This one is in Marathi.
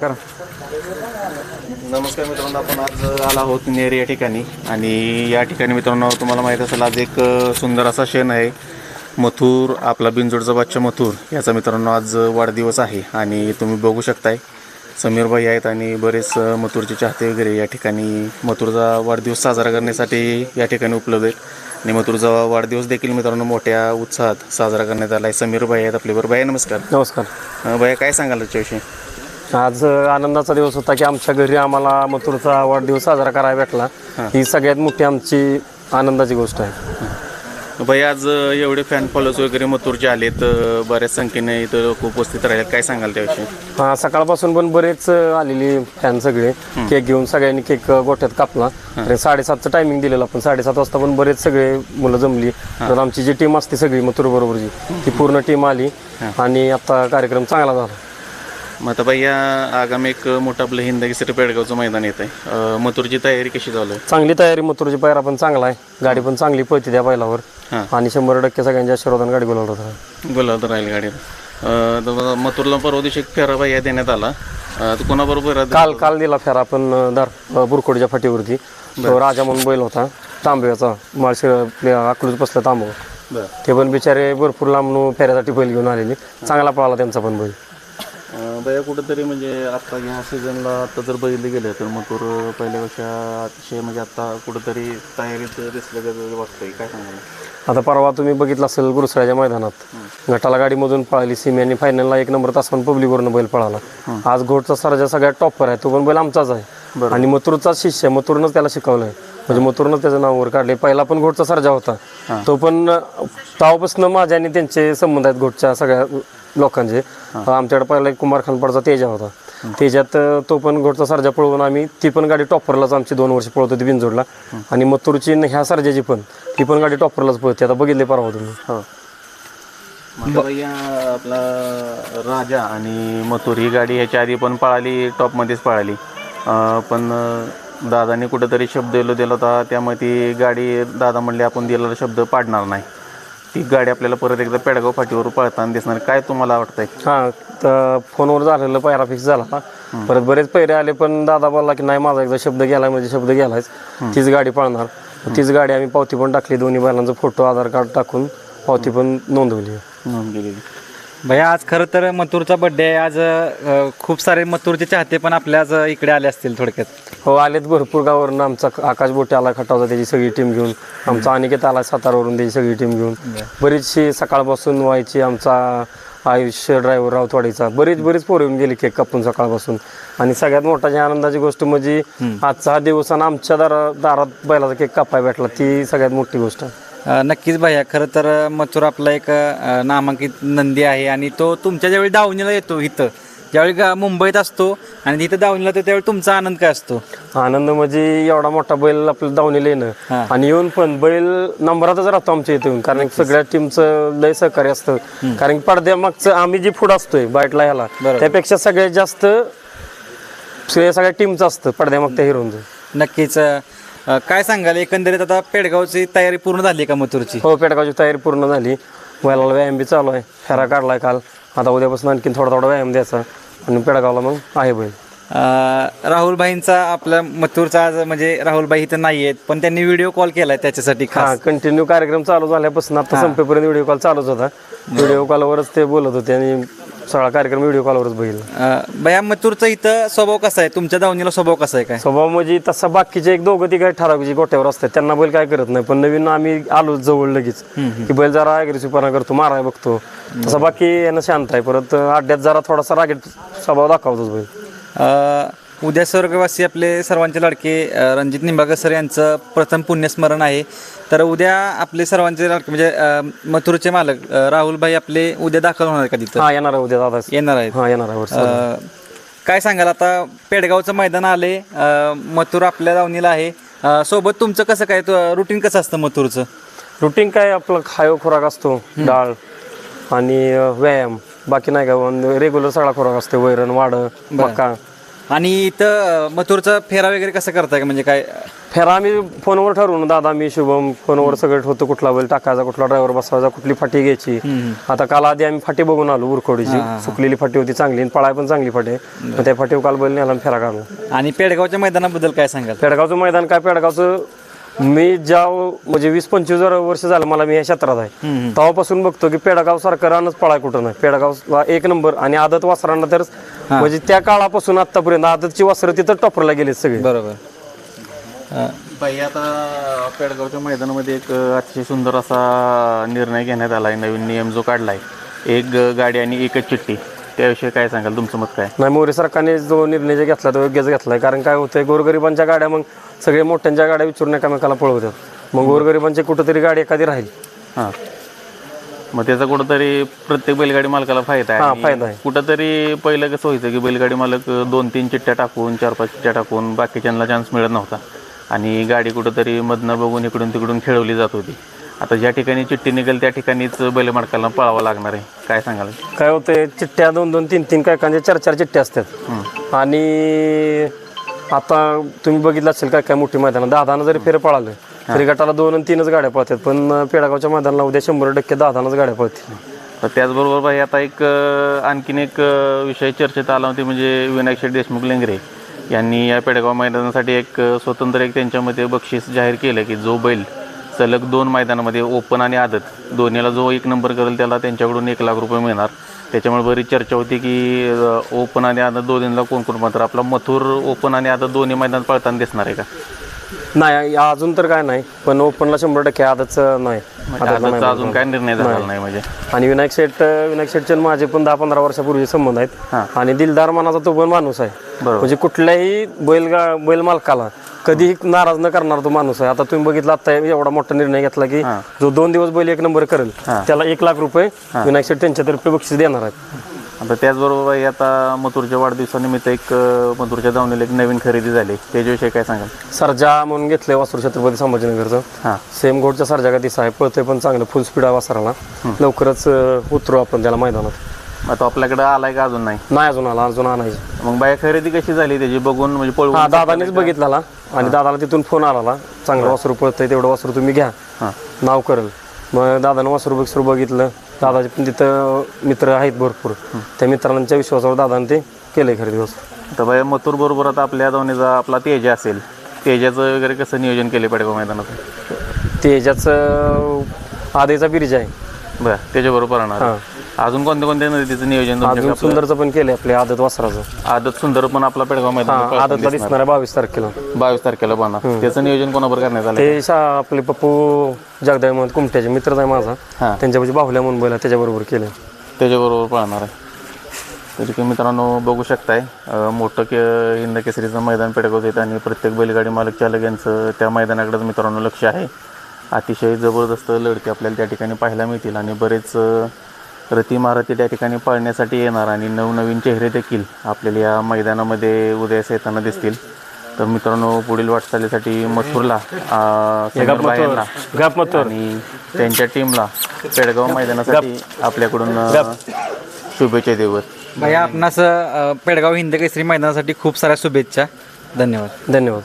करा. नमस्कार मित्रांनो आपण आज आला आहोत नेर या ठिकाणी. आणि या ठिकाणी मित्रांनो तुम्हाला माहीत असेल आज एक सुंदर असा क्षण आहे. मथुर आपला बिनजोडचा बादशा मथुर याचा मित्रांनो आज वाढदिवस आहे. आणि तुम्ही बघू शकताय समीर भाई आहेत आणि बरेच मथुरचे चाहते वगैरे या ठिकाणी मथुरचा वाढदिवस साजरा करण्यासाठी या ठिकाणी उपलब्ध आहेत. आणि मथुरचा वाढदिवस देखील मित्रांनो मोठ्या उत्साहात साजरा करण्यात आला आहे. समीर भाई आहेत आपल्याबरोबर भाई नमस्कार. नमस्कार. भैया काय सांगाल त्याच्याविषयी? आज आनंदाचा दिवस होता की आमच्या घरी आम्हाला मथुरचा वाढदिवस साजरा करायला भेटला. ही. सगळ्यात मोठी आमची आनंदाची गोष्ट आहे. भाई आज एवढे फॅन फॉलोअर्स वगैरे मथुरचे आलेत बऱ्याच संख्येने इथं लोक उपस्थित राहिलेत. काय सांगाल त्याविषयी? हा सकाळपासून पण बरेच आलेली फॅन सगळे. केक घेऊन सगळ्यांनी केक गोठ्यात कापला. आणि साडेसातचं टायमिंग दिलेलं आपण. साडेसात वाजता पण बरेच सगळे मुलं जमली. तर आमची जी टीम असते सगळी मथुर बरोबरची ती पूर्ण टीम आली. आणि आता कार्यक्रम चांगला झाला. मग आता भाई या आगामी एक मोठं आपलं हिंद केसरी पेडगावचं मैदान येत आहे मथुरची तयारी कशी चालू आहे? चांगली तयारी मथुरची पायरा पण चांगला आहे. गाडी पण चांगली पळते त्या बैलावर. हां. आणि शंभर टक्के सगळ्यांच्या आशीर्वादाने गाडी बोलावलं होतं गुलाब राहील गाडीला. अ, तर मथुरला परवा दिवशी एक फेरा भाई देण्यात आला. अ, तो कोणाबरोबर काल काल दिला फेरा आपण अं, दार अं, बुरकोडीच्या फाटीवरती. तो राजा म्हणून बैल होता तांब्याचा माळशे अकलूच बसला तांबव. बरं. ते पण बिचारे भरपूर लांबून फेऱ्यासाठी बैल घेऊन आलेले. चांगला पळाला त्यांचा पण बैल. भैया कुठंतरी म्हणजे आता ह्या सीझनला आता जर बघितलं गेलं तर मथुर पहिल्यापेक्षा अतिशय म्हणजे आता कुठंतरी तयारीत दिसलं वाटतंय. काय सांगाल? आता परवा तुम्ही बघितलं असेल गुरुसऱ्याच्या मैदानात. गटाला गाडीमधून पळाली सिमी आणि फायनलला एक नंबर तासावर पब्लिकवरनं बैल पळाला. आज घोडचा सरजा सगळ्यात टॉपर आहे. तो पण बैल आमचाच आहे. आणि मथुरचा शिष्य मथुरनंच त्याला शिकवलंय. म्हणजे मथुरनंच त्याचं नाव वर काढले. पहिला पण घोडचा सरजा होता. तो पण तेव्हापासून माझ्या आणि त्यांचे संबंध आहेत घोडच्या सगळ्या लोकांचे. आमच्याकडे पहिला एक कुमार खानपाडचा तेजा होता. त्याच्यात तो पण घोडचा सरजा पळवून आम्ही ती पण गाडी टॉपरलाच आमची दोन वर्ष पळवत होती बिनजोडला. आणि मथुरची ह्या सरजाची पण ती पण गाडी टॉपरलाच पळते आता बघितले परवा तुम्ही. हो. भैया आपला राजा आणि मथुर ही गाडी ह्याच्या आधी पण पळाली टॉपमध्येच पळाली. पण दादाने कुठंतरी शब्द दिलो दिला होता. त्यामुळे ती गाडी दादा म्हणले आपण दिलेला शब्द पाडणार नाही. ती गाडी आपल्याला परत एकदा पेडगाव फाटीवर पळताना दिसणार. काय तुम्हाला वाटतंय? हा तर फोनवर झालेलं पैरा फिक्स झाला परत बरेच पैरे आले पण दादा बोलला की नाही माझा एकदा शब्द गेलाय म्हणजे शब्द गेलायच. तीच गाडी पळणार. तीच गाडी आम्ही पावती पण टाकली दोन्ही बैलांचा फोटो आधार कार्ड टाकून पावती पण नोंदवली. नोंद केलेली भैया आज खरं तर मथुरचा बड्डे आहे. आज अ, खूप सारे मथुरचे चाहते पण आपल्या आज इकडे आले असतील थोडक्यात. हो आलेत भरपूर गावावरून. आमचा आकाश बोटे आला खटावचा त्याची सगळी टीम घेऊन. आमचा अनिकेत आला सातारावरून त्याची सगळी टीम घेऊन. बरीचशी सकाळपासून व्हायची आमचा आयुष्य ड्रायव्हर राऊतवाडीचा. बरीच बरीच पोरं येऊन गेली केक कापून सकाळपासून. आणि सगळ्यात मोठाची आनंदाची गोष्ट म्हणजे आजचा हा दिवस आणि आमच्या दारा दारात बैलाचा केक कापाय भेटला ती सगळ्यात मोठी गोष्ट आहे. नक्कीच भैया खरं तर मथुर आपला एक अ, नामांकित नंदी आहे आणि तो तुमच्या ज्यावेळी दावणीला येतो इथं ज्यावेळी गा- मुंबईत असतो आणि तिथं दावणीला येतो त्यावेळी तुमचा आनंद काय असतो? आनंद म्हणजे एवढा मोठा बैल आपल्याला धावणीला येणं. आणि येऊन पण बैल नंबरातच राहतो आमच्या इथे येऊन कारण सगळ्या टीमचं लय सहकार्य असतं. कारण पडद्या मागचं आम्ही जी पुढं असतोय बाईटला ह्याला बरोबर. त्यापेक्षा सगळ्यात जास्त श्रेय सगळ्या टीमचं असतं पडद्या मागच्या हिरोचं. नक्कीच अ, काय सांगाल? एकंदरीत आता पेडगावची तयारी पूर्ण झाली का मथुरची? हो पेडगावची तयारी पूर्ण झाली. बैलाला व्यायाम बी चालू आहे. फेरा काढलाय काल. आता उद्यापासून आणखीन थोडा थोडा व्यायाम द्यायचा. आणि पेडगावला मग आहे बैल. अ, राहुलभाईंचा आपला मथुरचा आज म्हणजे राहुलभाई इथं नाही आहेत पण त्यांनी व्हिडिओ कॉल केलाय त्याच्यासाठी हा खास कंटिन्यू कार्यक्रम चालू झाल्यापासून आता संपेपर्यंत व्हिडिओ कॉल चालूच होता. व्हिडिओ कॉलवरच ते बोलत होते आणि सगळा कार्यक्रम व्हिडिओ कॉलवरच बघितला अ, भैया मथुरचा इथं स्वभाव कसा आहे? तुमच्या दावणीला स्वभाव कसा आहे काय? स्वभाव म्हणजे तसा बाकीचे एक दोघं ती काय ठराविक गोट्यावर असतात. त्यांना बैल काय करत नाही. पण नवीन आम्ही आलो जवळ लगेच. की बैल जरा अग्रेसिव्हपणा करतो माराय बघतो. तसा बाकी यांना शांत आहे. परत अड्ड्यात जरा थोडासा रागेट स्वभाव दाखवतोच बैल. अ, उद्या स्वर्गवासी आपले सर्वांचे लाडके रणजित निंबाळकर सर यांचं प्रथम पुण्यस्मरण आहे. तर उद्या आपले सर्वांचे लाडके म्हणजे मथुरचे मालक राहुलभाई आपले उद्या दाखल होणार का तिथं? हा येणार आहे उद्या दादा. येणार आहेत. हा येणार आहे. अ, काय सांगाल आता? पेडगावचं मैदान आले मथुर आपल्या दावणीला आहे. अ, सोबत तुमचं कसं काय रुटीन कसं असतं मथुरचं? रुटीन काय आपलं खायो खुराक असतो डाळ आणि अं, व्यायाम. बाकी नाही का रेग्युलर सगळा खुराक असतो वैरण वाड मका. आणि इथं मथुरचा फेरा वगैरे कसं करताय का? म्हणजे काय? फेरा आम्ही फोनवर ठरवून दादा मी शुभम फोनवर सगळं होतं कुठला बैल टाकायचा कुठला ड्रायव्हर बसवायचा कुठली फाटी घ्यायची. आता काल आधी आम्ही फाटी बघून आलो उरकोडीची सुकलेली फाटी होती चांगली आणि पळाय पण चांगली फाटी. आहे. मग त्या फाटीवर काल बैल नेला आणि फेरा काढला. आणि पेडगावच्या मैदानाबद्दल काय सांगाल? पेडगावचं मैदान काय? पेडगावचं मी ज्या म्हणजे वीस पंचवीस वर्ष झालं मला मी या क्षेत्रात आहे. तेव्हापासून बघतो की पेडगाव सारखं रानच पळाय कुठं नाही. पेडगावला एक नंबर आणि आदत वासरांना तर म्हणजे त्या काळापासून आतापर्यंत आदतची वासरं तिथं टॉपरला गेले सगळे. बरोबर. बाई आता पेडगावच्या मैदानामध्ये एक अतिशय सुंदर असा निर्णय घेण्यात आला आहे नवीन नियम जो काढलाय एक गाडी आणि एकच चिठ्ठी. त्याविषयी काय सांगाल? तुमचं मत काय? नाही मोरे सरकारने जो निर्णय जे घेतला तो योग्यच घेतलाय. कारण काय होतंय गोरगरिबांच्या गाड्या मग सगळे मोठ्यांच्या गाड्या विचारून एकामेकाला पळवतात. मग गोरगरिबांची कुठेतरी गाडी एखादी राहील. हां. मग त्याचा कुठंतरी प्रत्येक बैलगाडी मालकाला फायदा आहे हा, आणि फायदा आहे. कुठंतरी पहिलं कसं व्हायचं की बैलगाडी मालक दोन तीन चिठ्ठ्या टाकून चार पाच चिठ्ठ्या टाकून बाकीच्यांना चान्स मिळत नव्हता. आणि गाडी कुठंतरी मधनं बघून इकडून तिकडून खेळवली जात होती. आता ज्या ठिकाणी चिठ्ठी निघेल त्या ठिकाणीच बैल मालकाला पळावं लागणार आहे. काय सांगाल? काय होतंय चिठ्ठ्या दोन दोन तीन तीन काय काय चार चार चिठ्ठ्या असतात. आणि आता तुम्ही बघितलं असेल काय काय मोठी मैदान. दहा जरी फेर पळालं तरी गटाला दोन आणि तीनच गाड्या पळतात. पण पेडागावच्या मैदानाला उद्या शंभर टक्के दहा गाड्या पळतील. तर त्याचबरोबर बाई आता एक आणखीन एक विषय चर्चेत आला होती म्हणजे विनायक शेठ देशमुख लेंगरे यांनी या पेडगाव मैदानासाठी एक स्वतंत्र एक त्यांच्यामध्ये बक्षीस जाहीर केलं की जो बैल सलग दोन मैदानामध्ये ओपन आणि आदत. दोन्हीला जो एक नंबर करेल त्याला त्यांच्याकडून एक लाख रुपये मिळणार. त्याच्यामुळे बरीच चर्चा होती की ओपन आणि आदत दोन्हीला कोण कोण मात्र आपला मथुर ओपन आणि आदत दोन्ही मैदानात पळताना दिसणार आहे का? नाही अजून तर काय नाही. पण ओपनला शंभर टक्के आदच नाही. आदतला नाही अजून काय निर्णय झाला नाही. म्हणजे? आणि विनायक शेठ विनायक शेठचे माझे पण दहा पंधरा वर्षापूर्वी संबंध आहेत. आणि दिलदार मनाचा तो पण माणूस आहे. म्हणजे कुठल्याही बैलगा बैल मालकाला कधीही नाराज न करणार तो माणूस आहे. आता तुम्ही बघितलं आता एवढा मोठा निर्णय घेतला की जो दोन दिवस बैल एक नंबर करेल त्याला एक लाख रुपये विनायक शेठ त्यांच्यातर्फे बक्षीस देणार आहेत. आता त्याचबरोबर आता मथुरच्या वाढदिवसानिमित्त एक अ, मथुरच्या दावणीला एक नवीन खरेदी झाली. त्याच्याविषयी काय सांगाल? सरजा म्हणून घेतलंय वासूर छत्रपती संभाजीनगरचं. हां. सेम घोडच्या सरजा का दिसा आहे पळतंय पण चांगलं फुल स्पीड आहे वासराला. लवकरच उतरू आपण त्याला मैदानात. मग तो आपल्याकडे आलाय का अजून नाही? नाही अजून आला अजून आणायचं. मग बाया खरेदी कशी झाली त्याची बघून म्हणजे हा दादानेच बघितलेला आणि दादाला तिथून फोन आला चांगलं वासरू पळतंय तेवढं वासरू तुम्ही घ्या. हां. नाव करेल. मग दादानं वासरू बिसरू बघितलं. दादाचे पण तिथं मित्र आहेत भरपूर. त्या मित्रांच्या विश्वासावर दादाने ते केलंय खरेदी वासरू. तर बाया मथुर बरोबर आता आपल्या दावणीचा आपला तेजा असेल. तेजाचं वगैरे कसं नियोजन केले पडगाव मैदानात? तेजाचं आधीचा बिरिज आहे. बरं त्याच्याबरोबर राहणार अजून कोणत्या कोणत्या नदीचं नियोजन अजून तुमच्याकडे आपलं? सुंदरचं पण केलंय आपल्या आदत वासराचं. आदत सुंदर पण आपला पेडगाव हा मैदान आदतला दिसणार. आहे बावीस तारखेला. बावीस तारखेला बना त्याचं नियोजन कोणाबरोबर करण्यात आलं? ते शा आपले पप्पू जगदाय म्हणून कुमट्याचे मित्र आहे माझा. हां. त्यांच्यापाशी बाहुल्या म्हणून बैल त्याच्याबरोबर केलं त्याच्याबरोबर पळणार आहे. तरी की मित्रांनो बघू शकताय अं, मोठं के हिंद केसरीचं मैदान पेडगावचं येतं आणि प्रत्येक बैलगाडी मालक चालक यांचं त्या मैदानाकडेच मित्रांनो लक्ष आहे. अतिशय जबरदस्त लढती आपल्याला त्या ठिकाणी पाहायला मिळतील आणि बरेच अं, रती महारथी त्या ठिकाणी पाळण्यासाठी येणार आणि नवनवीन चेहरे देखील आपल्याला या मैदानामध्ये उदयास येताना दिसतील. तर मित्रांनो पुढील वाटचालीसाठी मथुरला यांना आणि त्यांच्या टीमला पेडगाव मैदानासाठी आपल्याकडून शुभेच्छा देवत भैया आपणास पेडगाव हिंद केसरी मैदानासाठी खूप साऱ्या शुभेच्छा. धन्यवाद. धन्यवाद.